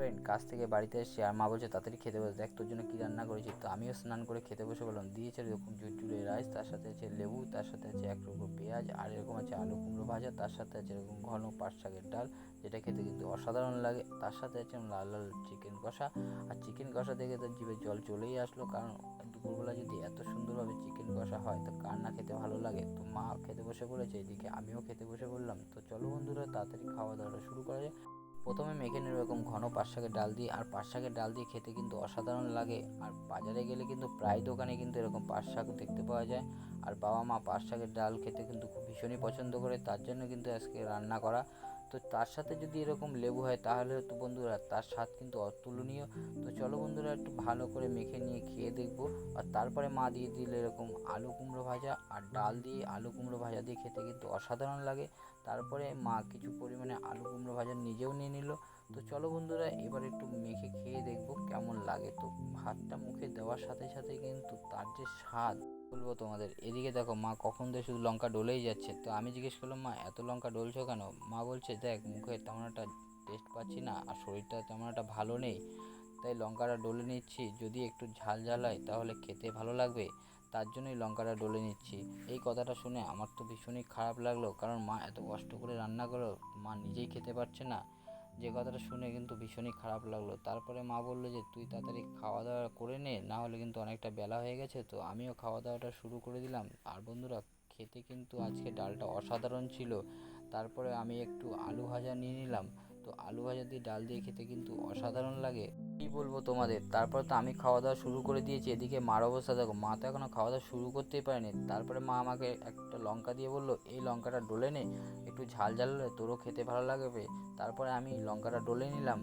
Friend কাজ থেকে বাড়িতে এসে আর মা বলছে, তাড়াতাড়ি খেতে বসে, দেখ তোর জন্য কী রান্না করেছি। তো আমিও স্নান করে খেতে বসে বললাম দিয়েছে এরকম ঝুরঝুরে রাইস তার সাথে আছে লেবু, তার সাথে আছে এক টুকরো পেঁয়াজ, আর এরকম আছে আলু কুমড়ো ভাজা, তার সাথে আছে এরকম ঘন পাট শাকের ডাল, যেটা খেতে কিন্তু অসাধারণ লাগে। তার সাথে আছে লাল লাল চিকেন কষা, আর চিকেন কষা দেখে তো জিভে জল চলেই আসলো, কারণ দুপুরবেলা যদি এত সুন্দরভাবে চিকেন কষা হয়, তো কার না খেতে ভালো লাগে? তো মা খেতে বসে পড়েছে, এদিকে আমিও খেতে বসে পড়লাম। তো চলো বন্ধুরা, তাড়াতাড়ি খাওয়া দাওয়াটা শুরু করা যায় প্রথমে মেখে নেব এরকম ঘন পাট শাকের ডাল দিয়ে, আর পাট শাকের ডাল দিয়ে খেতে কিন্তু অসাধারণ লাগে। আর বাজারে গেলে কিন্তু প্রায় দোকানে কিন্তু এরকম পাট শাক দেখতে পাওয়া যায়। আর বাবা মা পাট শাকের ডাল খেতে কিন্তু ভীষণই পছন্দ করে, তার জন্য কিন্তু আজকে রান্না করা। তো তার সাথে যদি এরকম লেবু হয়, তাহলে তো বন্ধুরা তার স্বাদ কিন্তু অতুলনীয়। তো চলো বন্ধুরা একটু ভালো করে মেখে নিয়ে খেয়ে দেখব। আর তারপরে মা দিয়ে দিল এরকম আলু কুমড়ো ভাজা আর ডাল দিয়ে আলু কুমড়ো ভাজা দিয়ে খেতে কিন্তু অসাধারণ লাগে। তারপরে মা কিছু পরিমাণে আলু কুমড়ো ভাজা নিজেও নিয়ে নিল। তো চলো বন্ধুরা, এবার একটু মেখে খেয়ে দেখব কেমন লাগে। তো ভাতটা মুখে দেওয়ার সাথে সাথে কিন্তু তার যে স্বাদ, বলব তোমাদের। এদিকে দেখো মা কখন দিয়ে শুধু লঙ্কা ডলেই যাচ্ছে। তো আমি জিজ্ঞেস করলাম, মা, এত লঙ্কা ডলছো কেন? মা বলছে, দেখ, মুখে তেমন একটা টেস্ট পাচ্ছি না আর শরীরটা তেমন একটা ভালো নেই। তাই লঙ্কাটা ডলে নিচ্ছি। যদি একটু ঝাল ঝাল হয় তাহলে খেতে ভালো লাগবে। তার জন্যই লঙ্কাটা ডলে নিচ্ছি। এই কথাটা শুনে আমার তো ভীষণই খারাপ লাগল, কারণ মা এত কষ্ট করে রান্না করো, মা নিজেই খেতে পারছে না। যে কথাটা শুনে কিন্তু ভীষণই খারাপ লাগল। তারপরে মা বলল যে, তুই তাড়াতাড়ি খাওয়া দাওয়া করে নে, না হলে কিন্তু অনেকটা বেলা হয়ে গেছে। তো আমিও খাওয়া দাওয়াটা শুরু করে দিলাম। আর বন্ধুরা, খেতে কিন্তু আজকে ডালটা অসাধারণ ছিল। তারপরে আমি একটু আলু ভাজা নিয়ে নিলাম। তো আলু ভাজা দিয়ে ডাল দিয়ে খেতে কিন্তু অসাধারণ লাগে। কি বলব তোমাদের? তারপর তো আমি খাওয়া দাওয়া শুরু করে দিয়েছি, এদিকে মার অবস্থা দেখো, মা তো এখনও খাওয়া দাওয়া শুরু করতেই পারেনি। তারপরে মা আমাকে একটা লঙ্কা দিয়ে বলল, এই লঙ্কাটা ডলে নে, একটু ঝাল ঝাল তোরও খেতে ভালো লাগবে। তারপরে আমি লঙ্কাটা ডলে নিলাম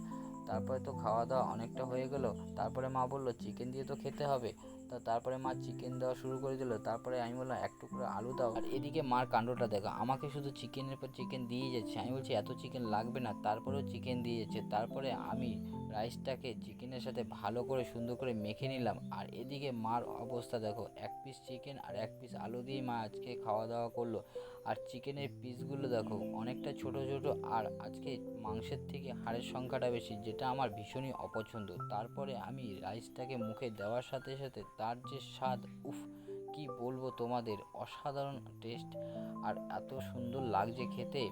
তারপরে তো খাওয়া দাওয়া অনেকটা হয়ে গেল। তারপরে মা বলল চিকেন দিয়ে তো খেতে হবে। তা তারপরে মা চিকেন দেওয়া শুরু করে দিল। তারপরে আমি বললাম, এক টুকরো আলু দাও। আর এদিকে মার কাণ্ডটা দেখো, আমাকে শুধু চিকেনের পর চিকেন দিয়ে যাচ্ছে। আমি বলছি, এত চিকেন লাগবে না। তারপরেও চিকেন দিয়ে যাচ্ছে। তারপরে আমি রাইসটাকে চিকেনের সাথে ভালো করে সুন্দর করে মেখে নিলাম। আর এদিকে মার অবস্থা দেখো, এক পিস চিকেন আর এক পিস আলু দিয়ে মা আজকে খাওয়া দাওয়া করল। আর চিকেনের পিসগুলো দেখো, অনেকটা ছোট ছোট আর আজকে মাংসের থেকে হাড়ের সংখ্যাটা বেশি, যেটা আমার ভীষণই অপছন্দ। তারপরে আমি রাইসটাকে মুখে দেওয়ার সাথে সাথে তার যে স্বাদ, উফ! কি বলব তোমাদের? অসাধারণ টেস্ট আর এত সুন্দর লাগছে খেতে।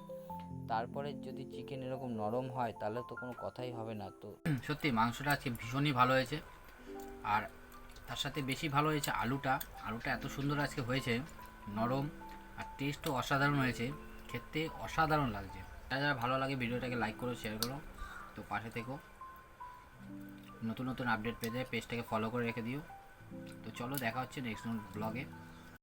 তারপরে যদি চিকেন এরকম নরম হয়, তাহলে তো কোনো কথাই হবে না। তো সত্যি, মাংসটা আজকে ভীষণই ভালো হয়েছে। আর তার সাথে বেশি ভালো হয়েছে আলুটা। আলুটা এত সুন্দর আজকে হয়েছে, নরম আর টেস্টও অসাধারণ হয়েছে। খেতে অসাধারণ লাগছে। যারা যারা ভালো লাগে, ভিডিওটাকে লাইক করো শেয়ার করো। তো পাশে থেকো। নতুন নতুন আপডেট পেয়ে পেতে পেজটাকে ফলো করে রেখে দিও। তো চলো দেখা হচ্ছে নেক্সট ব্লগে